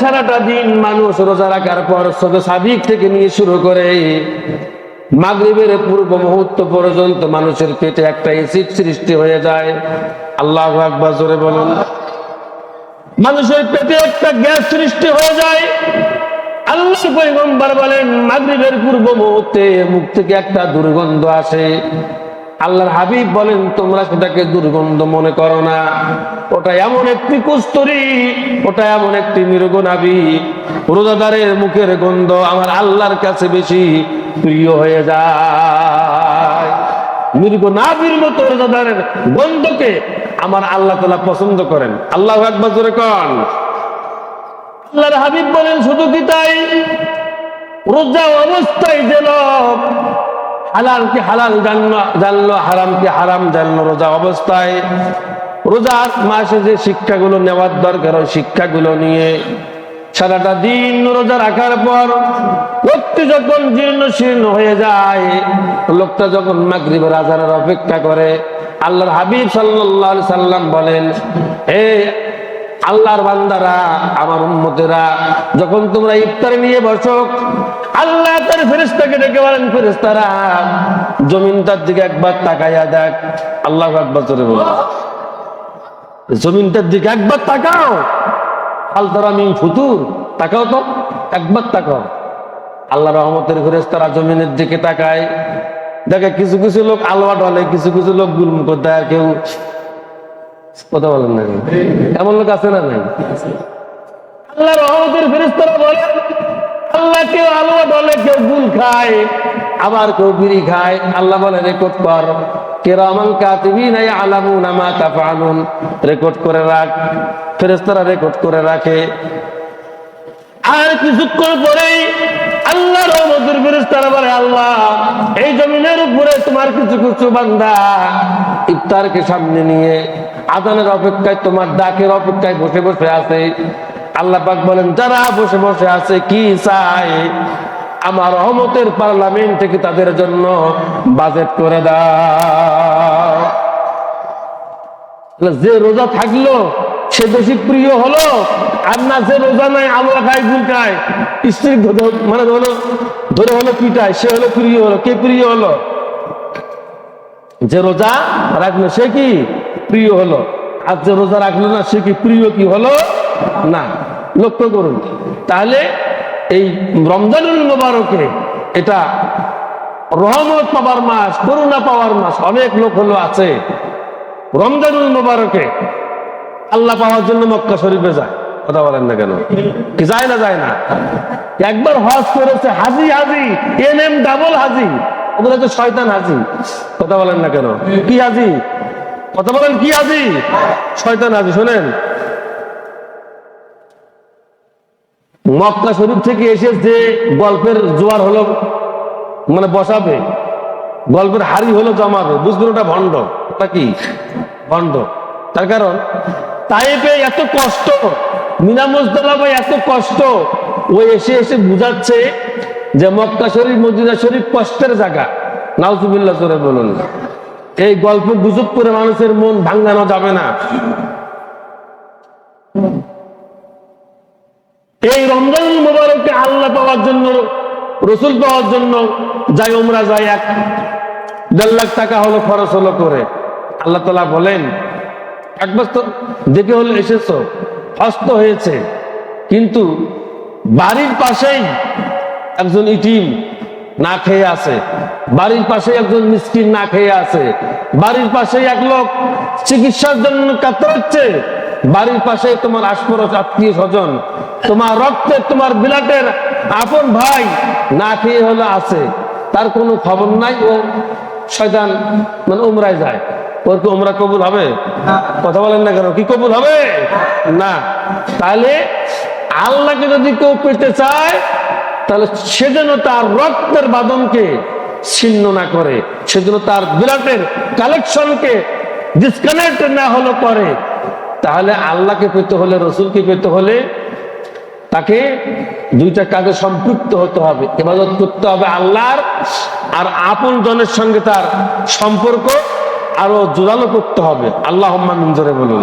সারাটা দিন মানুষ রাখার পর সাদিক থেকে নিয়ে শুরু করে পূর্ব মুহূর্ত পর্যন্ত মানুষের পেটে একটা এসিড সৃষ্টি হয়ে যায়। আল্লাহ আকবার জোরে বলুন। মানুষের পেটে একটা গ্যাস সৃষ্টি হয়ে যায়। আল্লাহ বলেন, মাগরিবের পূর্ব মুহূর্তে মুখ থেকে একটা দুর্গন্ধ আসে। আল্লাহর হাবিব বলেন, তোমরা সেটাকে দুর্গন্ধ মনে করো না। ওটা এমন একটি কুস্তরি, ওটা এমন একটি নাবি রোজাদারের মুখের গন্ধ আমার আল্লাহর কাছে বেশি প্রিয় হয়ে যায়। মৃগ নাবির মতো রোজাদারের গন্ধকে আমার আল্লাহ পছন্দ করেন। আল্লাহ একবার কন। আল্লাহর হাবিব বলেন, শুধু কি তাই? রোজা অবস্থায় যেন হালালকে হালাল জানলো জানলো হারামকে হারাম, জানলো রোজা অবস্থায়। রোজার মাসে যে শিক্ষাগুলো নেওয়ার দরকার, ওই শিক্ষাগুলো নিয়ে সারাটা দিন রোজা রাখার পর লোকটি যখন জীর্ণ শীর্ণ হয়ে যায়, লোকটা যখন মাগরিবের আজানের অপেক্ষা করে, আল্লাহর হাবিব আলাইহি সাল্লাম বলেন, হে আল্লাহর বান্দারা, আমার উম্মতেরা, যখন তোমরা ইফতার নিয়ে বসো আল্লাহ তার ফেরেস্তাকে ডেকে বলেন ফেরেস্তারা জমিনটার দিকে একবার তাকাইয়া দেখ। আল্লাহ একবার চলে বলো জমিনটার দিকে একবার তাকাও। আলতারা মিন ফুতুর। তাকাও তো, একবার তাকাও। আল্লাহ রহমতের ফেরেস্তারা জমিনের দিকে তাকায়। দেখে কিছু কিছু লোক আলোয়া ডলে কিছু কিছু লোক গুলমুখ দেয় কেউ কথা বলেন না এমন লোক আছে না নাই? আল্লাহ রহমতের ফেরেস্তারা বলে আল্লাহ কেউ আলোয়া ডলে কেউ গুল খায়, আবার কেউ বিড়ি খায়। আল্লাহ বলে রেকর্ড কর। রাখ। রেকর্ড করে রাখে। আর কিছুক্ষণ পরেই বলে, আল্লাহ, এই জমিনের উপরে তোমার কিছু কিছু বান্দা ইফতারকে সামনে নিয়ে আদানের অপেক্ষায়, তোমার ডাকের অপেক্ষায় বসে বসে আছে। আল্লাহ পাক বলেন, যারা বসে বসে আছে, কি চায় আমার রহমতের পার্লামেন্ট থেকে তাদের জন্য বাজেট করে দাও। যে রোজা থাকল, সে বেশি প্রিয় হলো, আর না যে রোজা নাই আলোয়া খায় গুল খায় স্ত্রী মানে হলো ধরে হলো পিটায় সে হলো প্রিয় হলো, কে প্রিয় হলো? যে রোজা রাখল সে কি প্রিয় হলো, আর যে রোজা রাখল না, সে কি প্রিয় কি হলো? না, লক্ষ্য করুন। তাহলে এই রমজানুল মোবারকে এটা রহমত পাওয়ার মাস, করুণা পাওয়ার মাস, অনেক লোক হলো আছে। রমজানুল মোবারকে আল্লাহ পাওয়ার জন্য মক্কা শরীফে যায়। কথা বলেন না কেন? কি যায় না যায় না? একবার হজ করেছে, হাজি হাজি এন এম ডাবল হাজি। ওগুলো হচ্ছে শয়তান হাজি। কথা বলেন না কেন? কি হাজি? কথা বলেন, কি হাজি? শয়তান হাজি, শোনেন। মক্কা শরীফ থেকে এসে যে গল্পের জোয়ার হলো মানে বসাবে। গল্পের হাড়ি হলো জমাবে বুঝবেন ওটা ভণ্ড। ওটা কি? ভণ্ড। তার কারণ, তাইপে এত কষ্ট, মিনা মুজদালাবাই এত কষ্ট, ও এসে এসে বুঝাচ্ছে যে মক্কা শরীফ, মদিনা শরীফ কষ্টের জায়গা। নাউজুবিল্লাহ করে বলুন। এই গল্প গুজব করে মানুষের মন ভাঙ্গানো যাবে না। আল্লাহ পাওয়ার জন্য, রসুল পাওয়ার জন্য যাই ওমরা যায় এক, দেড় লাখ টাকা হলো খরচ হলো করে। আল্লাহ তালা বলেন একবার তো দেখে হলো এসেছ, হস্ত হয়েছে, কিন্তু বাড়ির পাশেই একজন ইটিম না খেয়ে আছে, বাড়ির পাশে একজন মিসকিন না খেয়ে আছে, বাড়ির পাশে এক লোক চিকিৎসার জন্য কাতরাচ্ছে বাড়ির পাশে তোমার আশপরস আত্মীয় স্বজন, তোমার রক্তের তোমার বিলাটের আপন ভাই না খেয়ে হলো আছে। তার কোনো খবর নাই, ও শয়তান মানে উমরায় যায়। ওর কি উমরা কবুল হবে? কথা বলেন না কেন? কি কবুল হবে? না। তাহলে আল্লাহকে যদি কেউ পেতে চায়, তাহলে সেজন্য তার রক্তের বাদনকে ছিন্ন না করে সেজন্য তার বিলাটের কালেকশনকে ডিসকানেক্ট না হলো করে। তাহলে আল্লাহকে পেতে হলে, রসুলকে পেতে হলে তাকে দুইটা কাজে সম্পৃক্ত হতে হবে। হেফাজত করতে হবে আল্লাহর আর আপন জনের সঙ্গে তার সম্পর্ক আরও জোরালো করতে হবে। আল্লাহ বলুন।